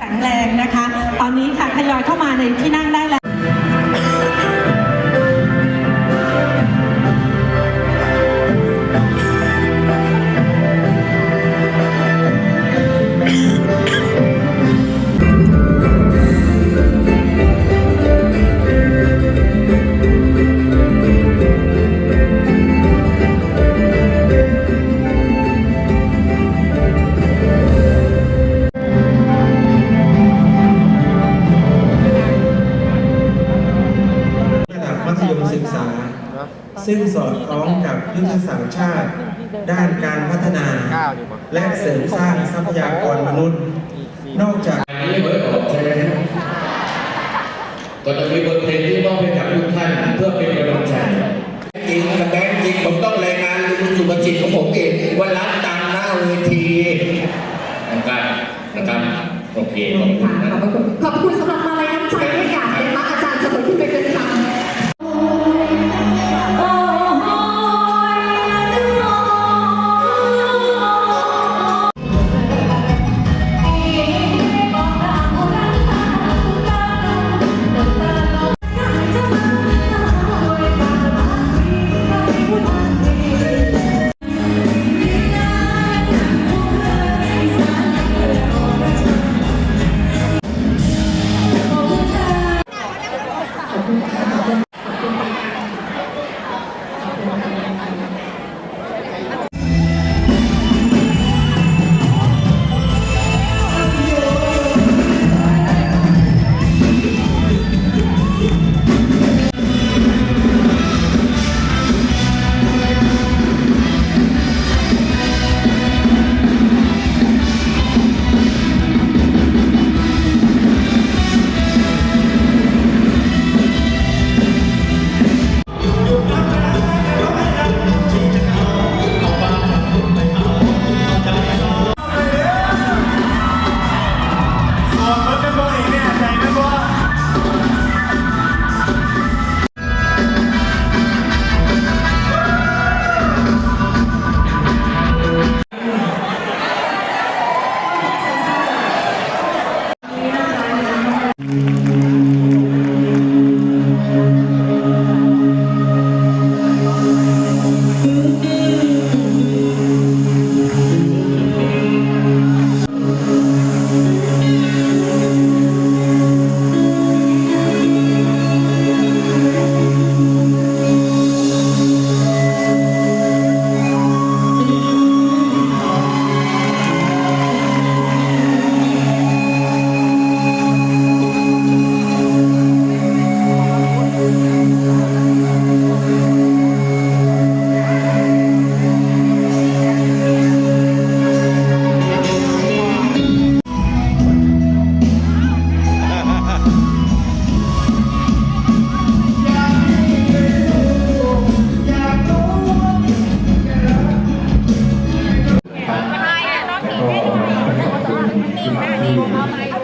แข็งแรงนะคะ ตอนนี้ค่ะทยอยเข้ามาในที่นั่งได้แล้ว ซึ่งสอดคล้องกับยุทธศาสตร์ชาติ ด้านการพัฒนา และเสริมสร้างทรัพยากรมนุษย์ นอกจากนี้เบิร์ดออกใช่ไหมก็จะมีบทเพลงที่มอบให้กับทุกท่านเพื่อเป็นกำลังใจจริงกับแบงค์จริงผมต้องรายงานลุงสุภจิตของผมเองว่ารับตังหน้าเวทีนะครับนะครับโอเคขอบคุณนะขอบพระคุณขอบคุณสำหรับมาลัยน้ำใจ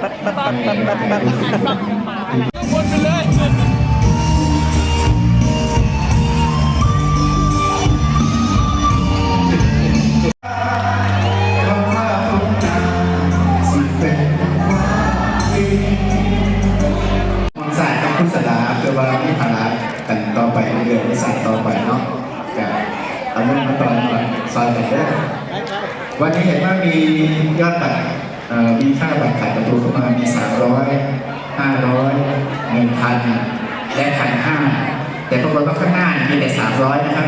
มันสายกับพุทธศาสนาคือว่ามีภาระกันต่อไปเรื่อยๆในสายต่อไปเนาะกับเอาเงินมาต่อหน่อยซอยกันได้อวันนี้เห็นว่ามียอดบัตร มีค่าบัตรขายประตูเข้ามามี 300 500 1,000 และพันห้าแต่ปรากฏว่าข้างหน้ามีแต่ 300 นะครับ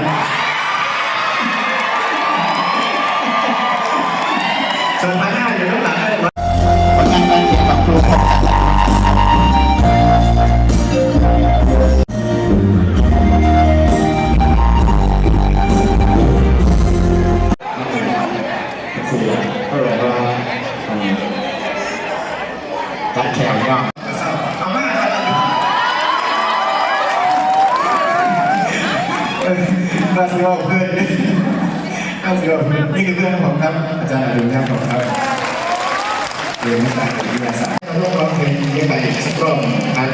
แขวเนาะเอามามาสิว่าเพื่อนมาเสิว่าเพื่อนนี่คือเพื่อนผมครับ อาจารย์อดุลครับผมครับเรียนวิชาวิทยาศาสตร์ร่วมร้องเพลงนี้ไปสักรอบนะครับ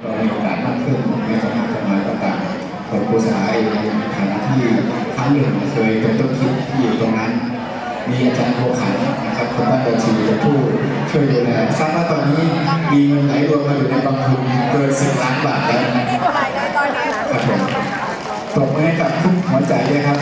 เรามีโอกาสมากขึ้นในคณะทำงานต่างๆของครูสาเองในฐานะที่ครั้งหนึ่งเคยเป็นต้นคิดที่อยู่ตรงนั้น มีอาจารย์โคขันนะครับคนบ้านบัญชีเป็นผู้ช่วยดูแลทราบว่าตอนนี้มีเงินไหลรวมมาอยู่ในกองทุนเกินสิบล้านบาทแล้วนะครับผมตบมือให้กับทุกหัวใจด้วยครับ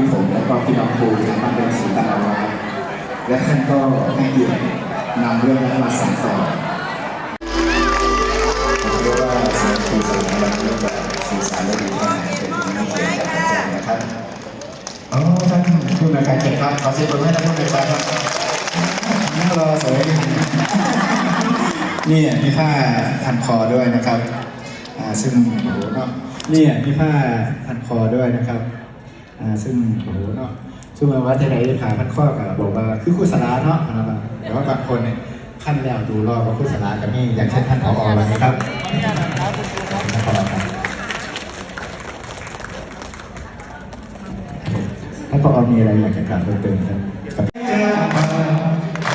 งที่ผมและก็พี่น้องครูทางบ้านดอนศรีตั้งเอาว้และท่านก็ให้เกียรตินำเรื่องนั้นมาสั่งต่อผมเชื่อว่าสียงครูสาวันนี้จะสื่อสารได้ดีแค่ไหนเป็นที่ไม่เกียรติจากอาจารย์นะครับอ๋อท่านผู้ในวยการเก็บครับขอเสียงปรบมือให้ท่านผู้ในวยการครับนั่งรอสวยนี่มีผ้าพันคอด้วยนะครับซึ่งโอ้โหเนาะนี่มีผ้าพันคอด้วยนะครับ ซึ่งโอ้โหเนาะซึ่งมาว่าจะไหนผ่าพันข้อกับบอกว่าคือครูสลาเนาะนะครับแต่ว่าบางคนเนี่ยขั้นแล้วดูรอบว่าครูสลากับนี่อย่างเช่นท่านผอนะครับท่านผอครับถ้าพอมีอะไรอยากจะถามเพิ่มเติมครับ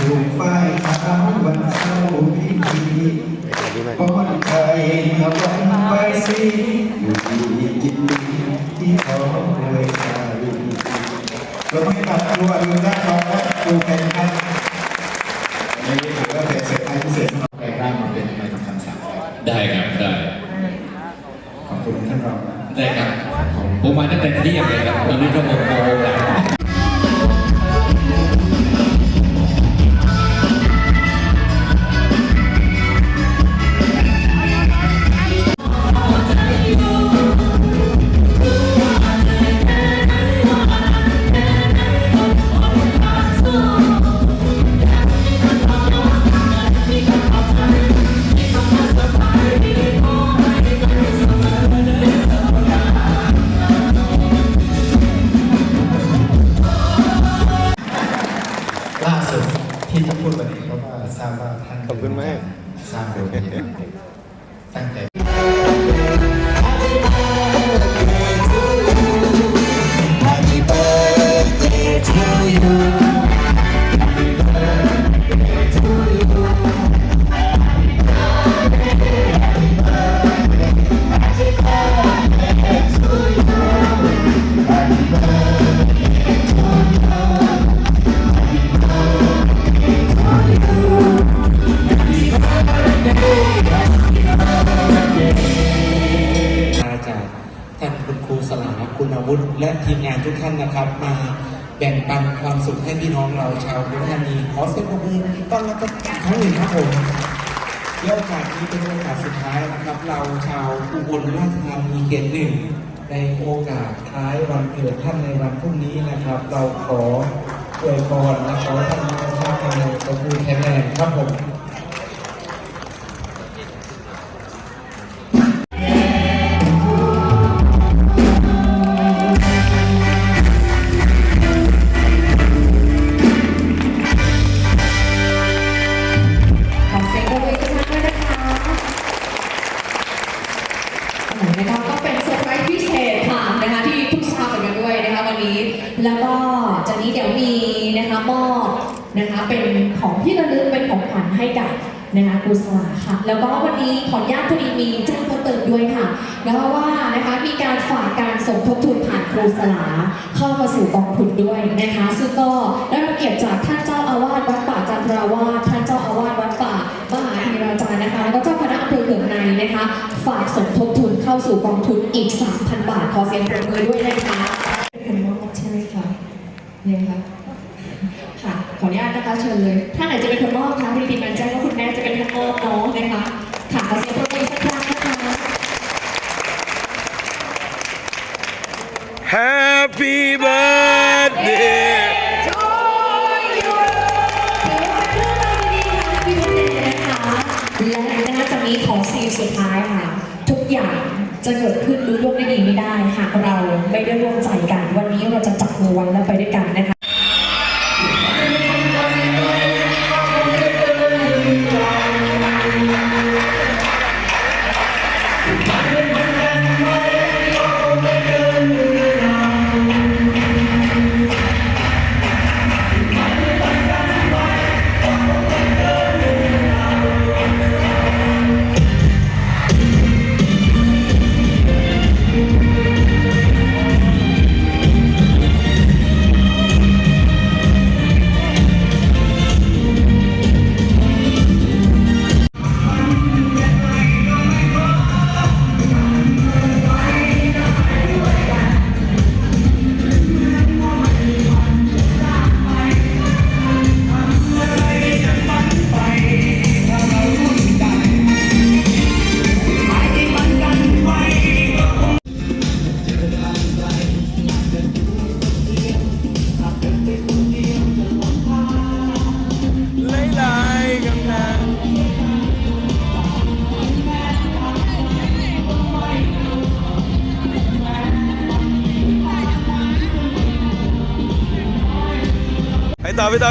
ดูไฟขาววันเช้าพิธีป้อนใจเมื่อวันไปสิอยู่ดีกินดีที่เขาเลยตาดี เราไม่ตัดตัวดูด้านเราและดูเป็นครับอันนี้ถือว่าเป็นเสร็จพิเศษสำหรับแปลงร่างมาเป็นใบทำคำสั่งครับได้ครับได้ขอบคุณท่านรองนะได้ครับผมมาตั้งแต่เที่ยงเลย มา ให้พี่น้องเราชาวอุดรธานีขอเสียงปรบมือต้อนรับกันอีกครั้งหนึ่งครับผมและโอกาสนี้เป็นโอกาสสุดท้ายนะครับเราชาวอุบลราชธานีเขตหนึ่งในโอกาสท้ายวันเกิดท่านในวันพรุ่งนี้นะครับ เราขออวยพรและขอท่านมีสุขภาพแข็งแรงสมบูรณ์แข็งแรงครับผม รูสลาค่ะ แล้วก็วันนี้ขออนุญาตพอดีมีแจ้งเพิ่มเติมด้วยค่ะนะคะว่านะคะมีการฝากการสมทบทุนผ่านครูสลาเข้ามาสู่กองทุนด้วยนะคะซึ่งก็ได้รับเกียรติจากท่านเจ้าอาวาสวัดป่าจันทราวาสท่านเจ้าอาวาสวัดป่ามหาธีราจารย์นะคะแล้วก็เจ้าคณะอำเภอเขื่องในนะคะ ฝากสมทบทุนเข้าสู่กองทุนอีก 3,000 บาทขอเสียงปรบมือด้วยนะคะเป็นคนมอบใช่ไหมคะยังคะค่ะขออนุญาตนะคะเชิญเลยถ้าไหนจะเป็นคนมอบคะพอดีทีมงานแจ้งว่าคุณแม่จะ สุดท้ายค่ะ ทุกอย่างจะเกิดขึ้นรู้ร่วงได้ดีไม่ได้ หากเราไม่ได้ร่วมใจกัน วันนี้เราจะจับมือไว้แล้วไปด้วยกันนะคะ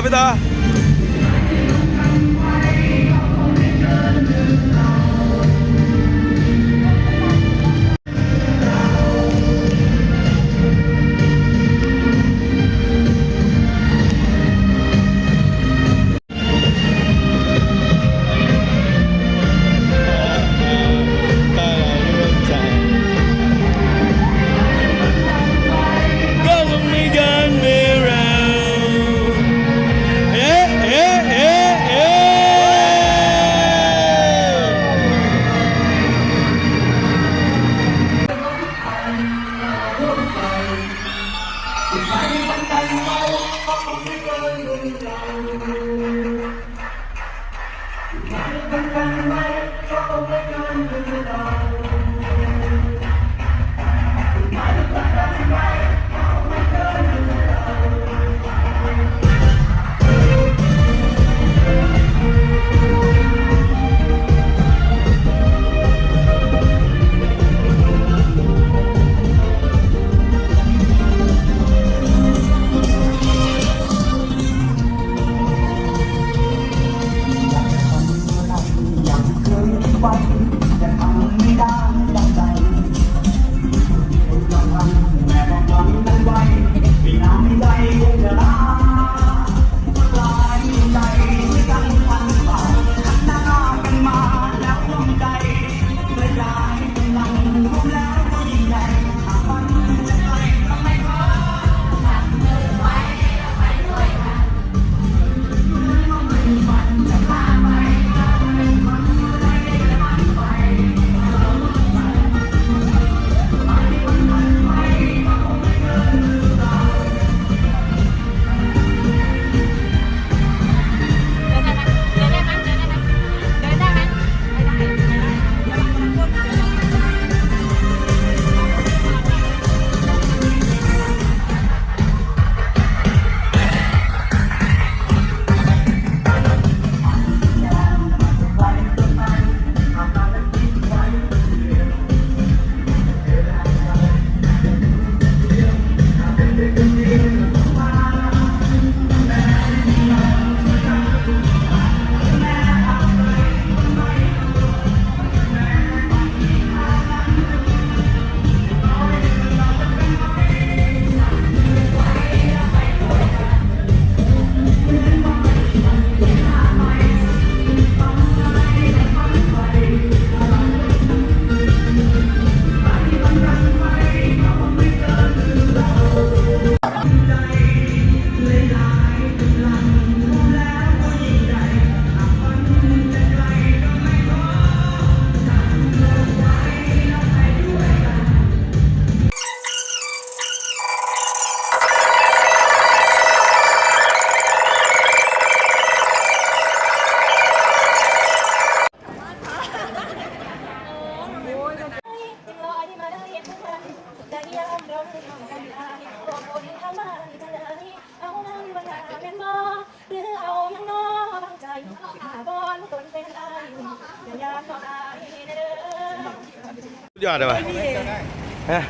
ไสุดยอดเลยป่ะ